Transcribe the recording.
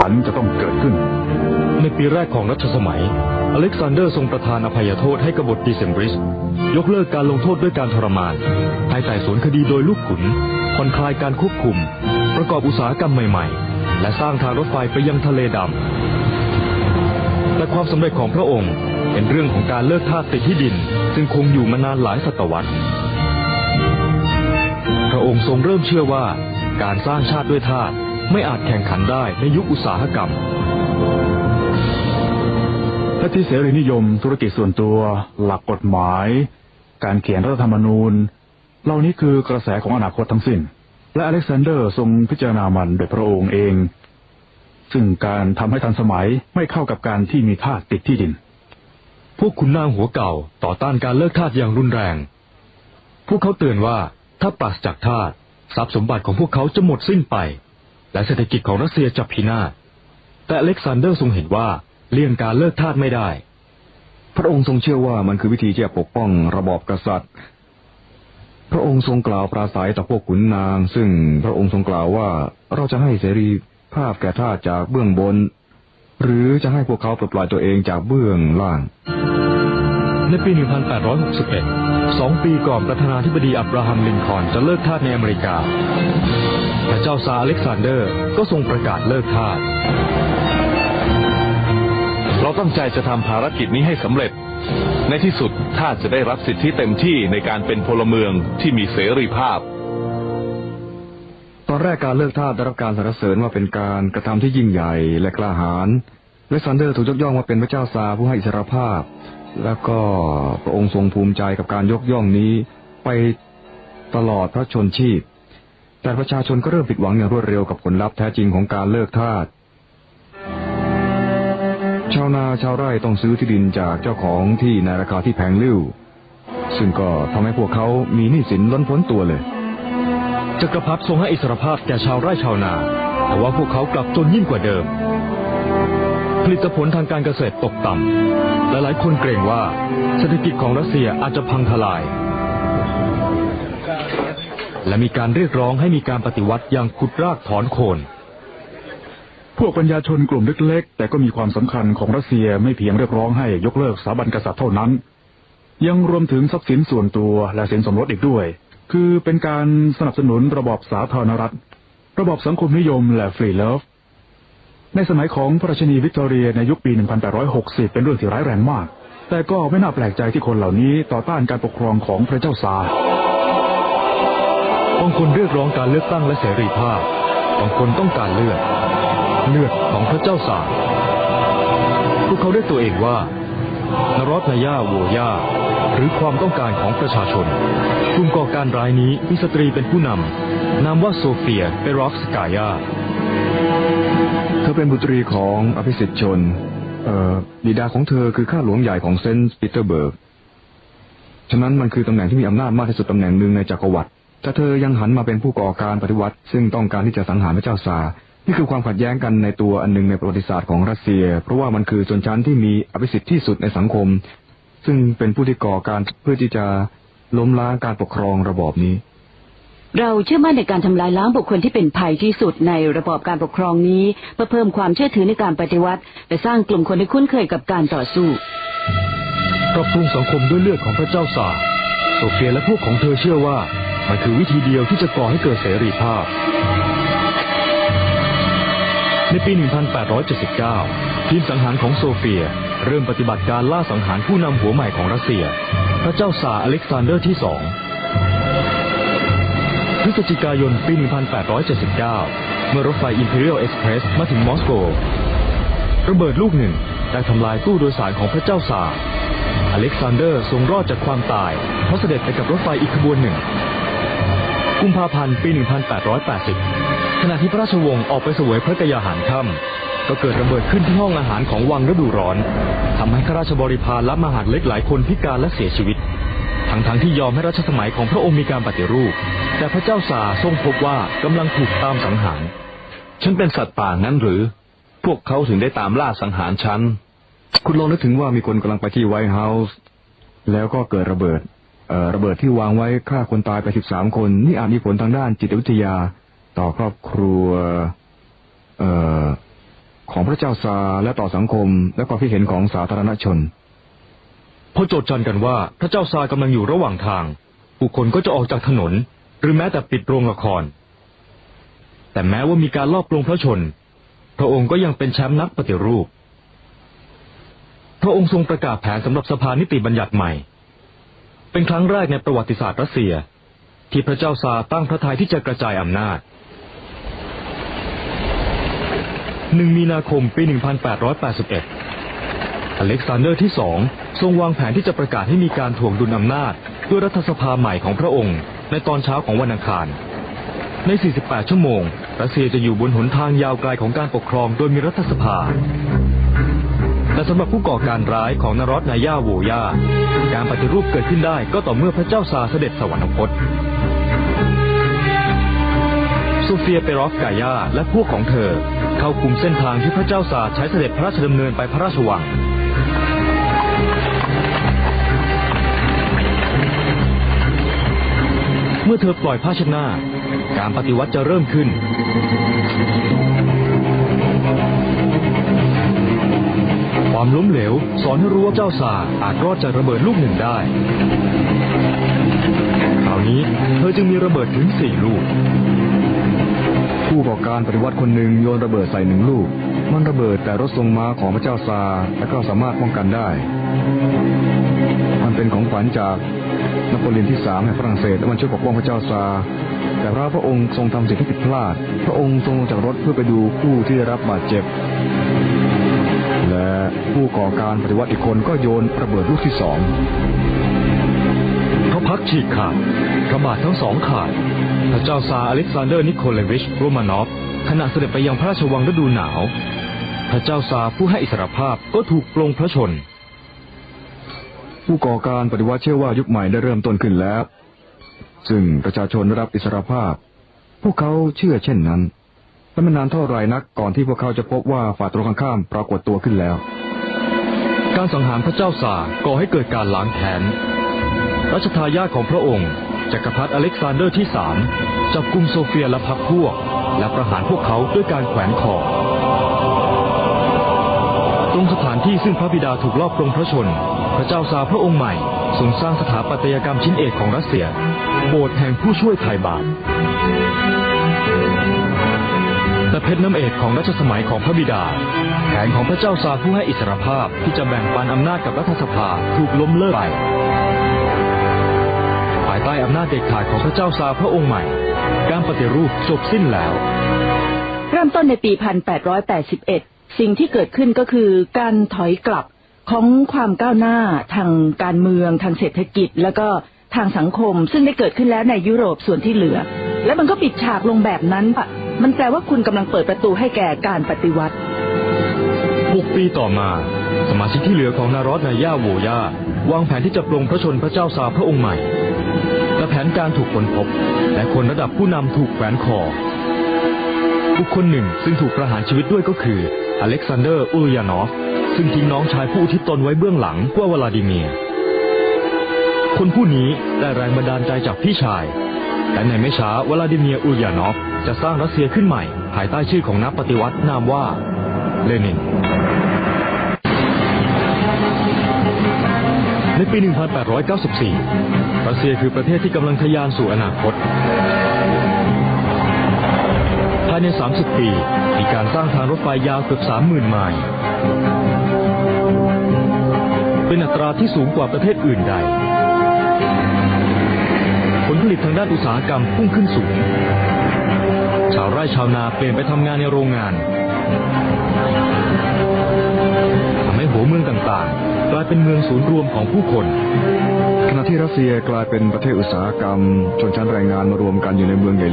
ฝันจะต้องเกิดขึ้น ในปีแรกของรัชสมัย อเล็กซานเดอร์ทรงประทานอภัยโทษให้กบฏดิเซมบริส ยกเลิกการลงโทษด้วยการทรมานให้ไต่สวนคดีโดยลูกขุน ผ่อนคลายการควบคุม ประกอบอุตสาหกรรมใหม่ๆ และสร้างทางรถไฟไปยังทะเลดำ แต่ความสำเร็จของพระองค์เป็นเรื่องของการเลิกทาสติดที่ดิน ซึ่งคงอยู่มานานหลายศตวรรษ พระองค์ทรงเริ่มเชื่อว่าการสร้างชาติด้วยทาส ไม่อาจแข่งขันได้ในยุคอุตสาหกรรมและที่เสรีนิยมธุรกิจส่วนตัว หลักกฎหมาย การเขียนรัฐธรรมนูญ เหล่านี้คือกระแสของอนาคตทั้งสิ้น และอเล็กซานเดอร์ทรงพิจารณามันโดยพระองค์เอง ซึ่งการทำให้ทันสมัยไม่เข้ากับการที่มีทาสติดที่ดิน พวกขุนนางหัวเก่าต่อต้านการเลิกทาสอย่างรุนแรง พวกเขาเตือนว่าถ้าปราศจากทาสทรัพย์สมบัติของพวกเขาจะหมดสิ้นไป และเศรษฐกิจของรัสเซียจะพินาศ แต่อเล็กซานเดอร์ทรงเห็นว่าเลี่ยงการเลิกทาสไม่ได้ พระองค์ทรงเชื่อว่ามันคือวิธีที่จะปกป้องระบอบกษัตริย์ พระองค์ทรงกล่าวปราศัยต่อพวกขุนนาง ซึ่งพระองค์ทรงกล่าวว่าเราจะให้เสรีภาพแก่ทาสจากเบื้องบน หรือจะให้พวกเขาปลดปล่อยตัวเองจากเบื้องล่าง ในปี 1861 สองปีก่อนประธานาธิบดีอับราฮัมลินคอนจะเลิกทาสในอเมริกา ระเจ้าซาอเล็กซานเดอร์ก็ทรงประกาศเลิกทาส เราตั้งใจจะทำภารกิจนี้ให้สำเร็จ ในที่สุดทาสจะได้รับสิทธิเต็มที่ในการเป็นพลเมืองที่มีเสรีภาพ ตอนแรกการเลิกทาสได้รับการสรรเสริญว่าเป็นการกระทำที่ยิ่งใหญ่และกล้าหาญและซันเดอร์ถูกยกย่องว่าเป็นพระเจ้าซาผู้ให้อิสรภาพ แล้วก็พระองค์ทรงภูมิใจกับการยกย่องนี้ไปตลอดพระชนชีพ แต่ประชาชนก็เริ่มผิดหวังอย่างรวดเร็วกับผลลัพธ์แท้จริงของการเลิกทาสชาวนาชาวไร่ต้องซื้อที่ดินจากเจ้าของที่ในราคาที่แพงลิ่วซึ่งก็ทำให้พวกเขามีหนี้สินล้นพ้นตัวเลยจักรพรรดิทรงให้อิสรภาพแก่ชาวไร่ชาวนา แต่ว่าพวกเขากลับจนยิ่งกว่าเดิม ผลิตผลทางการเกษตรตกต่ำและหลายคนเกรงว่าเศรษฐกิจของรัสเซียอาจจะพังทลาย และมีการเรียกร้องให้มีการปฏิวัติอย่างขุดรากถอนโคน พวกปัญญาชนกลุ่มเล็กๆ แต่ก็มีความสำคัญของรัสเซียไม่เพียงเรียกร้องให้ยกเลิกสถาบันกษัตริย์เท่านั้น ยังรวมถึงทรัพย์สินส่วนตัวและสินสมรสอีกด้วย คือเป็นการสนับสนุนระบอบสาธารณรัฐ ระบอบสังคมนิยมและฟรีเลิฟในสมัยของพระราชินีวิกตอเรียในยุคปี 1860 เป็นเรื่องที่ร้ายแรงมาก แต่ก็ไม่น่าแปลกใจที่คนเหล่านี้ต่อต้านการปกครองของพระเจ้าซาร์ บางคนเรียกร้องการเลือกตั้งและเสรีภาพ บางคนต้องการเลือด เลือดของพระเจ้าสารพวกเขาเรียกตัวเองว่านรอตนายาโวยาหรือความต้องการของประชาชน กลุ่มก่อการร้ายนี้มีสตรีเป็นผู้นำ นามว่าโซเฟียเปรอฟสกายา เธอเป็นบุตรีของอภิสิทธิชน เอ่อบิดาของเธอคือข้าหลวงใหญ่ของเซนต์ปีเตอร์เบิร์ก ฉะนั้นมันคือตำแหน่งที่มีอำนาจมากที่สุดตำแหน่งหนึ่งในจักรวรรดิ แต่เธอยังหันมาเป็นผู้ก่อการปฏิวัติ ซึ่งต้องการที่จะสังหารพระเจ้าซาร์นี่คือความขัดแย้งกันในตัวอันหนึ่งในประวัติศาสตร์ของรัสเซีย เพราะว่ามันคือชนชั้นที่มีอภิสิทธิ์ที่สุดในสังคม ซึ่งเป็นผู้ที่ก่อการเพื่อที่จะล้มล้างการปกครองระบอบนี้ เราเชื่อมั่นในการทำลายล้างบุคคลที่เป็นภัยที่สุดในระบอบการปกครองนี้ เพื่อเพิ่มความเชื่อถือในการปฏิวัติ และสร้างกลุ่มคนที่คุ้นเคยกับการต่อสู้ปรับปรุงสังคมด้วยเลือดของพระเจ้าสาร์โซเฟียและพวกของเธอเชื่อว่า มันคือวิธีเดียวที่จะก่อให้เกิดเสรีภาพ ในปี 1879 ทีมสังหารของโซเฟีย เริ่มปฏิบัติการล่าสังหารผู้นำหัวใหม่ของรัสเซีย พระเจ้าซาอเล็กซานเดอร์ที่สองพฤศจิกายนปี 1879 เมื่อรถไฟ Imperial Express มาถึงมอสโก ระเบิดลูกหนึ่งได้ทำลายตู้โดยสารของพระเจ้าซาอเล็กซานเดอร์ทรงรอดจากความตาย เพราะเสด็จไปกับรถไฟอีกขบวนหนึ่ง กุมภาพันธ์ปี 1880 ขณะที่พระราชวงศ์ออกไปเสวยพระกยาหารค่ำก็เกิดระเบิดขึ้นที่ห้องอาหารของวังฤดูร้อนทำให้ข้าราชบริพารและมหาดเล็กหลายคนพิการและเสียชีวิต ทั้งๆทที่ยอมให้รัชสมัยของพระองค์มีการปฏิรูป แต่พระเจ้าซาทรงพบว่ากำลังถูกตามสังหาร ฉันเป็นสัตว์ป่างั้นหรือ พวกเขาถึงได้ตามล่าสังหารฉัน คุณลองนึกถึงว่ามีคนกำลังไปที่ไวท์เฮาส์แล้วก็เกิดระเบิด ระเบิดที่วางไว้ฆ่าคนตายไปสิบสามคน นี่อาจมีผลทางด้านจิตวิทยา ต่อครอบครัวเออของพระเจ้าซาและต่อสังคม และความคิดเห็นของสาธารณชนพอโจทย์จันกันว่าพระเจ้าซาร์กำลังอยู่ระหว่างทาง ผู้คนก็จะออกจากถนน หรือแม้แต่ปิดโรงละคร แต่แม้ว่ามีการลอบปลงพระชน พระองค์ก็ยังเป็นแชมป์นักปฏิรูป พระองค์ทรงประกาศแผนสำหรับสภานิติบัญญัติใหม่ เป็นครั้งแรกในประวัติศาสตร์รัสเซีย ที่พระเจ้าซาตั้งพระทัยที่จะกระจายอำนาจหนึ่งมีนาคมปี 1881 อเล็กซานเดอร์ที่สองทรงวางแผนที่จะประกาศให้มีการถ่วงดุลอำนาจ ด้วยรัฐสภาใหม่ของพระองค์ ในตอนเช้าของวันอังคาร ใน 48 ชั่วโมง รัสเซียจะอยู่บนหนทางยาวไกลของการปกครองโดยมีรัฐสภา แต่สำหรับผู้ก่อการร้ายของนารอดนายาโวยาการปฏิรูปเกิดขึ้นได้ก็ต่อเมื่อพระเจ้าซาเสด็จสวรรคตโซเฟียเปรอฟกายาและพวกของเธอ เข้าคุมเส้นทางที่พระเจ้าซาใช้เสด็จพระราชดำเนินไปพระราชวังเมื่อเธอปล่อยผ้าเช็ดหน้าการปฏิวัติจะเริ่มขึ้น ความล้มเหลว สอนให้รู้ว่าเจ้าซาอาจรอดจากระเบิดลูกหนึ่งได้คราวนี้เธอจึงมีระเบิดถึงสี่ลูก ผู้ก่อการปฏิวัติคนหนึ่งโยนระเบิดใส่หนึ่งลูก มันระเบิดแต่รถทรงม้าของพระเจ้าซาและก็สามารถป้องกันได้ มันเป็นของขวัญจากนโปเลียนที่สามแห่งฝรั่งเศสและมันช่วยปกป้องพระเจ้าซาแต่พระพระองค์ทรงทำสิ่งที่ผิดพลาด พระองค์ทรงลงจากรถเพื่อไปดูผู้ที่ได้รับบาดเจ็บ ผู้ก่อการปฏิวัติอีกคนก็โยนระเบิดลูกที่สองพระพักตร์ฉีกขาดพระบาททั้งสองขาด พระเจ้าซาร์อเล็กซานเดอร์นิโคลเลวิชโรมานอฟขณะเสด็จไปยังพระราชวังฤดูหนาว พระเจ้าซาร์ผู้ให้อิสรภาพก็ถูกปลงพระชน ผู้ก่อการปฏิวัติเชื่อว่ายุคใหม่ได้เริ่มต้นขึ้นแล้ว ซึ่งประชาชนได้รับอิสรภาพ พวกเขาเชื่อเช่นนั้นและไม่นานเท่าไหร่นักก่อนที่พวกเขาจะพบว่าฝ่ายตรงข้ามปรากฏตัวขึ้นแล้ว การสังหารพระเจ้าซาก่อให้เกิดการล้างแค้นรัชทายาทของพระองค์จักรพรรดิอเล็กซานเดอร์ที่สามจับกุมโซเฟียและพรรคพวก และประหารพวกเขาด้วยการแขวนคอตรงสถานที่ซึ่งพระบิดาถูกลอบปลงพระชน พระเจ้าซาพระองค์ใหม่ทรงสร้างสถาปัตยกรรมชิ้นเอกของรัสเซีย โบสถ์แห่งผู้ช่วยไถ่บาป แต่เพชรน้ำเอกของรัชสมัยของพระบิดา แผนของพระเจ้าซาผู้ให้อิสรภาพที่จะแบ่งปันอำนาจกับรัฐสภาถูกล้มเลิกไปภายใต้อำนาจเด็ดขาดของพระเจ้าซาพระองค์ใหม่ การปฏิรูปจบสิ้นแล้ว เริ่มต้นในปี 1881 สิ่งที่เกิดขึ้นก็คือการถอยกลับของความก้าวหน้าทางการเมือง ทางเศรษฐกิจ แล้วก็ทางสังคม ซึ่งได้เกิดขึ้นแล้วในยุโรปส่วนที่เหลือ และมันก็ปิดฉากลงแบบนั้นปะ มันแปลว่าคุณกำลังเปิดประตูให้แก่การปฏิวัติ 6 ปีต่อมา สมาชิกที่เหลือของนารอดนายาโวยาวางแผนที่จะปลงพระชนพระเจ้าซาพระองค์ใหม่ แต่แผนการถูกค้นพบ และคนระดับผู้นำถูกแขวนคอ บุคคลหนึ่งซึ่งถูกประหารชีวิตด้วยก็คือ อเล็กซานเดอร์อูยานอฟ ซึ่งทิ้งน้องชายผู้ทิศตนไว้เบื้องหลังกว่าวลาดิเมียร์คนผู้นี้ได้แรงบันดาลใจจากพี่ชาย และในไม่ช้าวลาดิเมียร์อูยานอฟ จะสร้างรัสเซียขึ้นใหม่ ภายใต้ชื่อของนักปฏิวัตินามว่าเลนิน ในปี 1894 รัสเซียคือประเทศที่กำลังทะยานสู่อนาคต ภายใน 30 ปี มีการสร้างทางรถไฟยาวเกือบ 30,000 ไมล์ เป็นอัตราที่สูงกว่าประเทศอื่นใด ลิตทางด้านอุตสาหกรรมพุ่งขึ้นสูง ชาวไร่ชาวนาเปลี่ยนไปทำงานในโรงงานทำให้หัวเมืองต่างๆ กลายเป็นเมืองศูนย์รวมของผู้คนขณะที่รัสเซียกลายเป็นประเทศอุตสาหกรรม ชนชั้นแรงงานมารวมกันอยู่ในเมืองใหญ่